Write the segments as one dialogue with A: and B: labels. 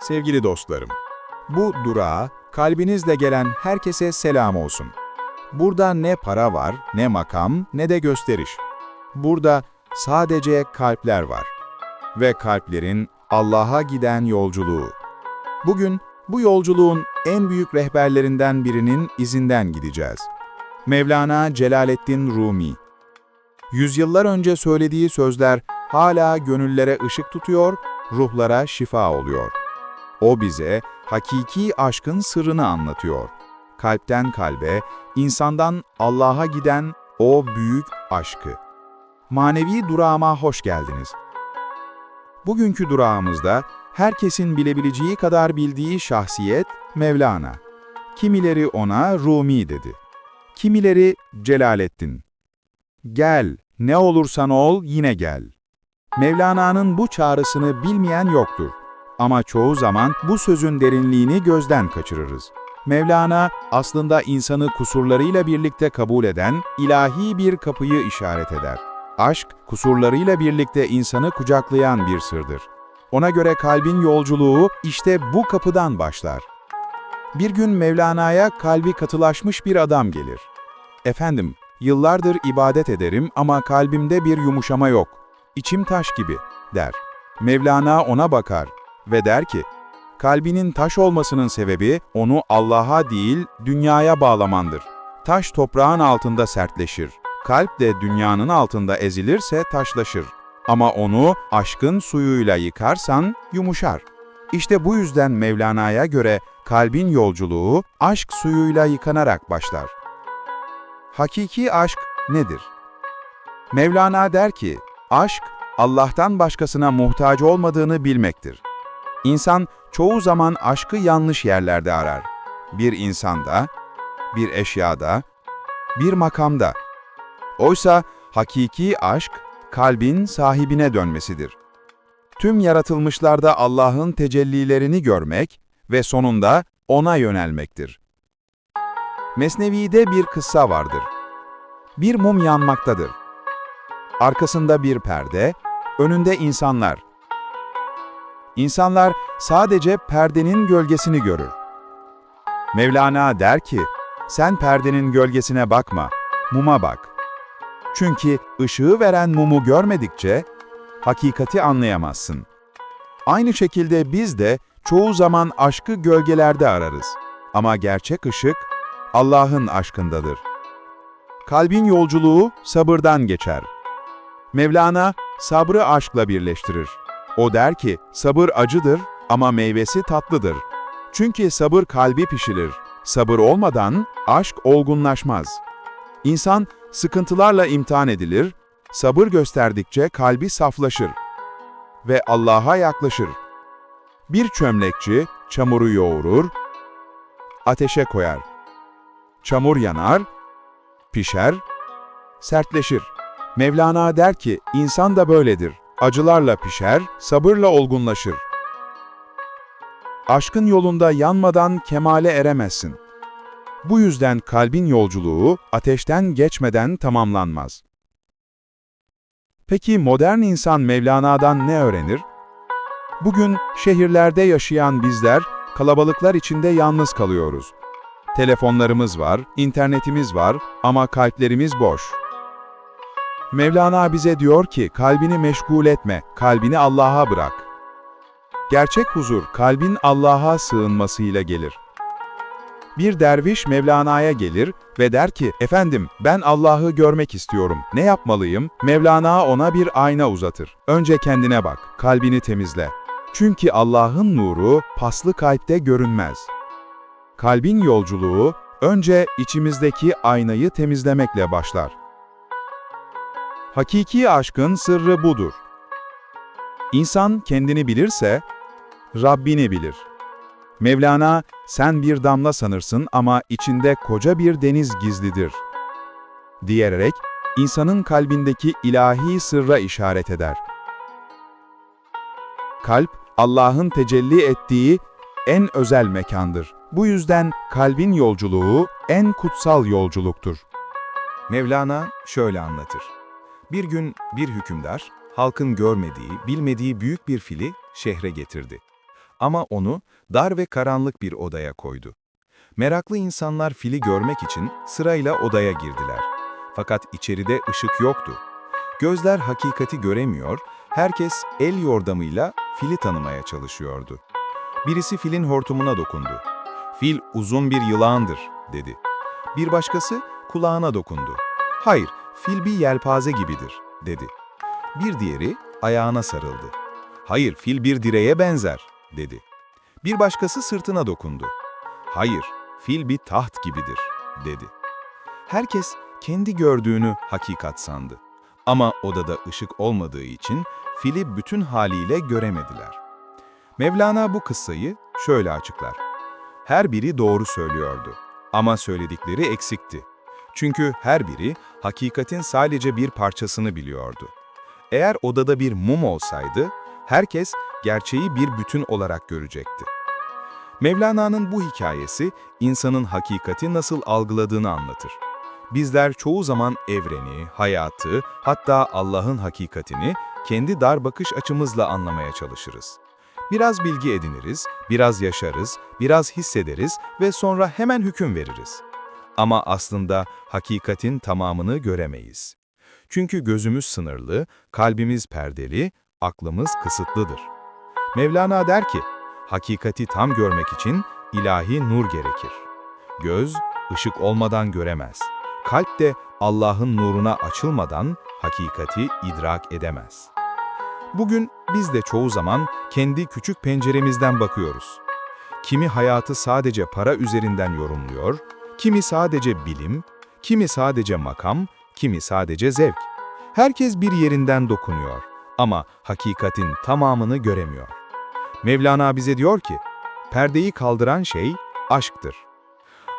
A: Sevgili dostlarım, bu durağa kalbinizle gelen herkese selam olsun. Burada ne para var, ne makam, ne de gösteriş. Burada sadece kalpler var. Ve kalplerin Allah'a giden yolculuğu. Bugün bu yolculuğun en büyük rehberlerinden birinin izinden gideceğiz. Mevlana Celaleddin Rumi. Yüzyıllar önce söylediği sözler hala gönüllere ışık tutuyor, ruhlara şifa oluyor. O bize hakiki aşkın sırrını anlatıyor. Kalpten kalbe, insandan Allah'a giden o büyük aşkı. Manevi durağıma hoş geldiniz. Bugünkü durağımızda herkesin bilebileceği kadar bildiği şahsiyet Mevlana. Kimileri ona Rumi dedi. Kimileri Celaleddin. Gel, ne olursan ol yine gel. Mevlana'nın bu çağrısını bilmeyen yoktur. Ama çoğu zaman bu sözün derinliğini gözden kaçırırız. Mevlana aslında insanı kusurlarıyla birlikte kabul eden ilahi bir kapıyı işaret eder. Aşk, kusurlarıyla birlikte insanı kucaklayan bir sırdır. Ona göre kalbin yolculuğu işte bu kapıdan başlar. Bir gün Mevlana'ya kalbi katılaşmış bir adam gelir. Efendim, yıllardır ibadet ederim ama kalbimde bir yumuşama yok. İçim taş gibi, der. Mevlana ona bakar ve der ki, kalbinin taş olmasının sebebi onu Allah'a değil dünyaya bağlamandır. Taş toprağın altında sertleşir. Kalp de dünyanın altında ezilirse taşlaşır. Ama onu aşkın suyuyla yıkarsan yumuşar. İşte bu yüzden Mevlana'ya göre kalbin yolculuğu aşk suyuyla yıkanarak başlar. Hakiki aşk nedir? Mevlana der ki, aşk Allah'tan başkasına muhtaç olmadığını bilmektir. İnsan çoğu zaman aşkı yanlış yerlerde arar. Bir insanda, bir eşyada, bir makamda. Oysa hakiki aşk kalbin sahibine dönmesidir. Tüm yaratılmışlarda Allah'ın tecellilerini görmek ve sonunda ona yönelmektir. Mesnevi'de bir kıssa vardır. Bir mum yanmaktadır. Arkasında bir perde, önünde insanlar. İnsanlar sadece perdenin gölgesini görür. Mevlana der ki, sen perdenin gölgesine bakma, muma bak. Çünkü ışığı veren mumu görmedikçe hakikati anlayamazsın. Aynı şekilde biz de çoğu zaman aşkı gölgelerde ararız. Ama gerçek ışık Allah'ın aşkındadır. Kalbin yolculuğu sabırdan geçer. Mevlana sabrı aşkla birleştirir. O der ki, sabır acıdır ama meyvesi tatlıdır. Çünkü sabır kalbi pişirir. Sabır olmadan aşk olgunlaşmaz. İnsan sıkıntılarla imtihan edilir, sabır gösterdikçe kalbi saflaşır ve Allah'a yaklaşır. Bir çömlekçi çamuru yoğurur, ateşe koyar. Çamur yanar, pişer, sertleşir. Mevlana der ki, insan da böyledir. Acılarla pişer, sabırla olgunlaşır. Aşkın yolunda yanmadan kemale eremezsin. Bu yüzden kalbin yolculuğu ateşten geçmeden tamamlanmaz. Peki modern insan Mevlana'dan ne öğrenir? Bugün şehirlerde yaşayan bizler kalabalıklar içinde yalnız kalıyoruz. Telefonlarımız var, internetimiz var ama kalplerimiz boş. Mevlana bize diyor ki kalbini meşgul etme, kalbini Allah'a bırak. Gerçek huzur kalbin Allah'a sığınmasıyla gelir. Bir derviş Mevlana'ya gelir ve der ki, efendim ben Allah'ı görmek istiyorum, ne yapmalıyım? Mevlana ona bir ayna uzatır. Önce kendine bak, kalbini temizle. Çünkü Allah'ın nuru paslı kalpte görünmez. Kalbin yolculuğu önce içimizdeki aynayı temizlemekle başlar. Hakiki aşkın sırrı budur. İnsan kendini bilirse, Rabbini bilir. Mevlana, sen bir damla sanırsın ama içinde koca bir deniz gizlidir. Diyerek, insanın kalbindeki ilahi sırra işaret eder. Kalp, Allah'ın tecelli ettiği en özel mekandır. Bu yüzden kalbin yolculuğu en kutsal yolculuktur.
B: Mevlana şöyle anlatır. Bir gün bir hükümdar, halkın görmediği, bilmediği büyük bir fili şehre getirdi. Ama onu dar ve karanlık bir odaya koydu. Meraklı insanlar fili görmek için sırayla odaya girdiler. Fakat içeride ışık yoktu. Gözler hakikati göremiyor, herkes el yordamıyla fili tanımaya çalışıyordu. Birisi filin hortumuna dokundu. Fil uzun bir yılandır, dedi. Bir başkası kulağına dokundu. Hayır, fil bir yelpaze gibidir, dedi. Bir diğeri ayağına sarıldı. Hayır, fil bir direğe benzer, dedi. Bir başkası sırtına dokundu. Hayır, fil bir taht gibidir, dedi. Herkes kendi gördüğünü hakikat sandı. Ama odada ışık olmadığı için fili bütün haliyle göremediler. Mevlana bu kıssayı şöyle açıklar. Her biri doğru söylüyordu ama söyledikleri eksikti. Çünkü her biri hakikatin sadece bir parçasını biliyordu. Eğer odada bir mum olsaydı, herkes gerçeği bir bütün olarak görecekti. Mevlana'nın bu hikayesi insanın hakikati nasıl algıladığını anlatır. Bizler çoğu zaman evreni, hayatı, hatta Allah'ın hakikatini kendi dar bakış açımızla anlamaya çalışırız. Biraz bilgi ediniriz, biraz yaşarız, biraz hissederiz ve sonra hemen hüküm veririz. Ama aslında hakikatin tamamını göremeyiz. Çünkü gözümüz sınırlı, kalbimiz perdeli, aklımız kısıtlıdır. Mevlana der ki, hakikati tam görmek için ilahi nur gerekir. Göz, ışık olmadan göremez. Kalp de Allah'ın nuruna açılmadan hakikati idrak edemez. Bugün biz de çoğu zaman kendi küçük penceremizden bakıyoruz. Kimi hayatı sadece para üzerinden yorumluyor, kimi sadece bilim, kimi sadece makam, kimi sadece zevk. Herkes bir yerinden dokunuyor ama hakikatin tamamını göremiyor. Mevlana bize diyor ki, perdeyi kaldıran şey aşktır.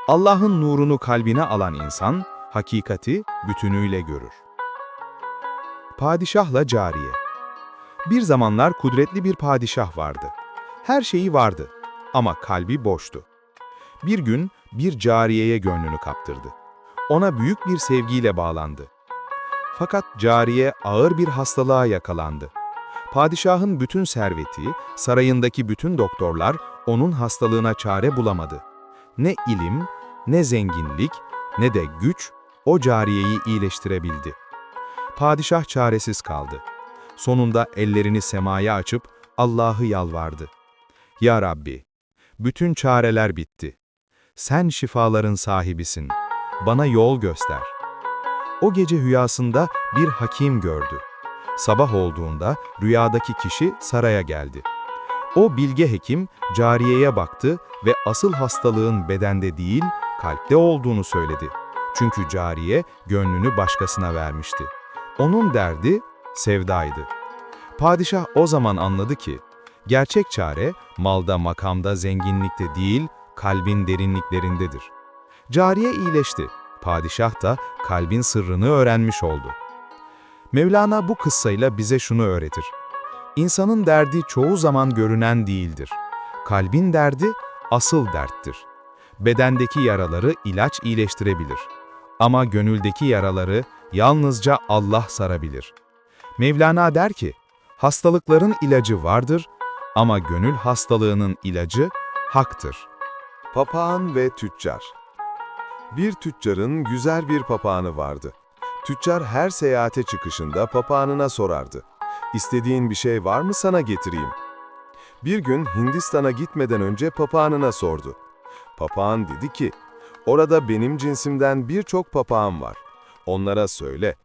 B: Allah'ın nurunu kalbine alan insan, hakikati bütünüyle görür. Padişahla Cariye Bir zamanlar kudretli bir padişah vardı. Her şeyi vardı ama kalbi boştu. Bir gün bir cariyeye gönlünü kaptırdı. Ona büyük bir sevgiyle bağlandı. Fakat cariye ağır bir hastalığa yakalandı. Padişahın bütün serveti, sarayındaki bütün doktorlar onun hastalığına çare bulamadı. Ne ilim, ne zenginlik, ne de güç o cariyeyi iyileştirebildi. Padişah çaresiz kaldı. Sonunda ellerini semaya açıp Allah'ı yalvardı. Ya Rabbi, bütün çareler bitti. Sen şifaların sahibisin. Bana yol göster. O gece rüyasında bir hakim gördü. Sabah olduğunda rüyadaki kişi saraya geldi. O bilge hekim cariyeye baktı ve asıl hastalığın bedende değil, kalpte olduğunu söyledi. Çünkü cariye gönlünü başkasına vermişti. Onun derdi sevdaydı. Padişah o zaman anladı ki, gerçek çare malda, makamda, zenginlikte değil, kalbin derinliklerindedir. Cariye iyileşti. Padişah da kalbin sırrını öğrenmiş oldu. Mevlana bu kıssayla bize şunu öğretir. İnsanın derdi çoğu zaman görünen değildir. Kalbin derdi asıl derttir. Bedendeki yaraları ilaç iyileştirebilir. Ama gönüldeki yaraları yalnızca Allah sarabilir. Mevlana der ki, hastalıkların ilacı vardır ama gönül hastalığının ilacı haktır.
C: Papağan ve tüccar Bir tüccarın güzel bir papağanı vardı. Tüccar her seyahate çıkışında papağanına sorardı. İstediğin bir şey var mı sana getireyim? Bir gün Hindistan'a gitmeden önce papağanına sordu. Papağan dedi ki, orada benim cinsimden birçok papağan var. Onlara söyle.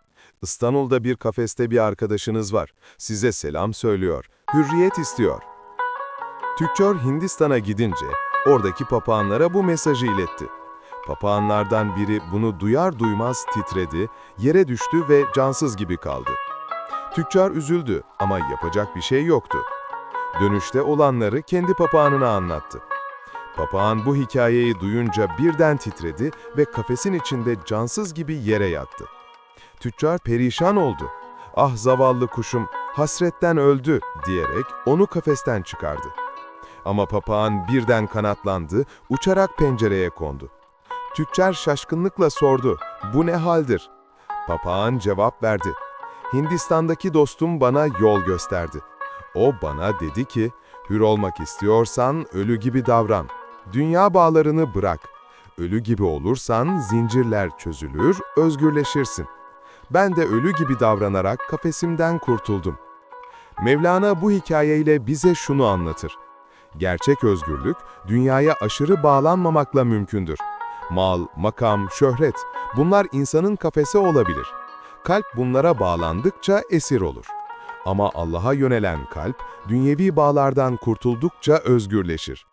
C: İstanbul'da bir kafeste bir arkadaşınız var. Size selam söylüyor. Hürriyet istiyor. Tüccar Hindistan'a gidince oradaki papağanlara bu mesajı iletti. Papağanlardan biri bunu duyar duymaz titredi, yere düştü ve cansız gibi kaldı. Tüccar üzüldü ama yapacak bir şey yoktu. Dönüşte olanları kendi papağanına anlattı. Papağan bu hikayeyi duyunca birden titredi ve kafesin içinde cansız gibi yere yattı. Tüccar perişan oldu. Ah zavallı kuşum, hasretten öldü diyerek onu kafesten çıkardı. Ama papağan birden kanatlandı, uçarak pencereye kondu. Tüccar şaşkınlıkla sordu, bu ne haldir? Papağan cevap verdi, Hindistan'daki dostum bana yol gösterdi. O bana dedi ki, Hür olmak istiyorsan ölü gibi davran. Dünya bağlarını bırak. Ölü gibi olursan zincirler çözülür, özgürleşirsin. Ben de ölü gibi davranarak kafesimden kurtuldum. Mevlana bu hikayeyle bize şunu anlatır. Gerçek özgürlük, dünyaya aşırı bağlanmamakla mümkündür. Mal, makam, şöhret, bunlar insanın kafesi olabilir. Kalp bunlara bağlandıkça esir olur. Ama Allah'a yönelen kalp, dünyevi bağlardan kurtuldukça özgürleşir.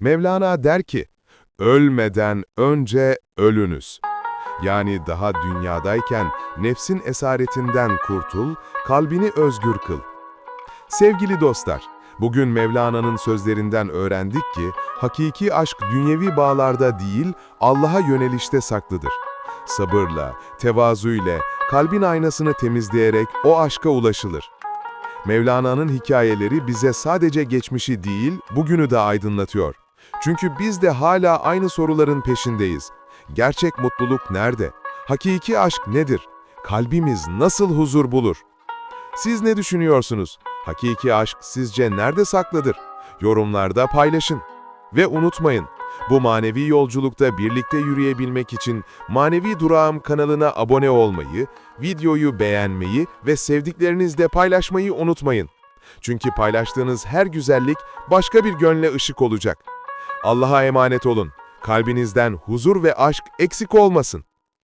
C: Mevlana der ki, ölmeden önce ölünüz. Yani daha dünyadayken nefsin esaretinden kurtul, kalbini özgür kıl. Sevgili dostlar, bugün Mevlana'nın sözlerinden öğrendik ki, hakiki aşk dünyevi bağlarda değil, Allah'a yönelişte saklıdır. Sabırla, tevazuyla, kalbin aynasını temizleyerek o aşka ulaşılır. Mevlana'nın hikayeleri bize sadece geçmişi değil, bugünü de aydınlatıyor. Çünkü biz de hala aynı soruların peşindeyiz. Gerçek mutluluk nerede? Hakiki aşk nedir? Kalbimiz nasıl huzur bulur? Siz ne düşünüyorsunuz? Hakiki aşk sizce nerede saklıdır? Yorumlarda paylaşın. Ve unutmayın, bu manevi yolculukta birlikte yürüyebilmek için Manevi Durağım kanalına abone olmayı, videoyu beğenmeyi ve sevdiklerinizle paylaşmayı unutmayın. Çünkü paylaştığınız her güzellik başka bir gönle ışık olacak. Allah'a emanet olun. Kalbinizden huzur ve aşk eksik olmasın.